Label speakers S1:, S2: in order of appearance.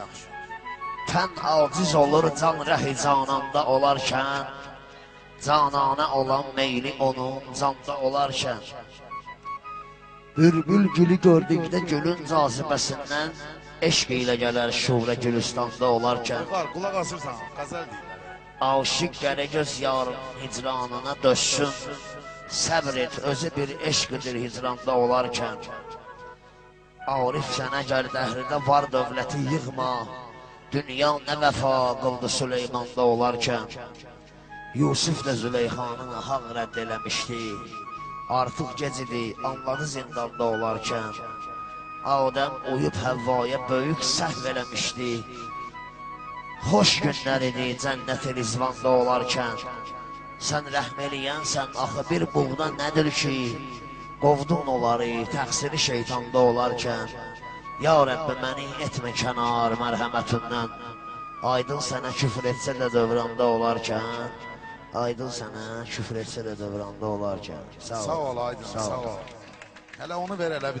S1: Yaxşı.
S2: Tən aciz olur can rəhi cananda olarkən. Cananə olan meyli onun canda olarkən. Bülbül gülü gördükdə gülün cazibəsindən Eşq ilə gələr şurə gülüstanda olarkən.
S1: Var, qulaq asırsan, qəzəl deyirlər.
S2: Aşık gələ göz yarın hicranına döşsün Səbr et, özü bir eşqidir hicranda olarkən Arif sənə gəl dəhridə var dövləti yığma. Dünya nə vəfa qıldı Süleymanda olarkən. Yusuf da Züleyxanın haq rədd eləmişdi. Artıq gec idi, anladı zindanda olarkən. Adəm uyub Həvvaya böyük səhv eləmişdi. Xoş günlər idi cənnət rizvanda olarkən. Sən rəhm eləyənsən axı bir buğda nədir ki Qovdun onları təqsiri şeytanda olarkən. Ya Rəbbi məni etmə kənar mərhəmətindən Aydın sənə küfr etsə də dövranda olarkən. Aydın sənə küfr etsə də dövranda olarkən. Sağ ol,
S1: Sağ ol Aydın,
S2: Sağ ol.
S1: Hələ onu ver elə bir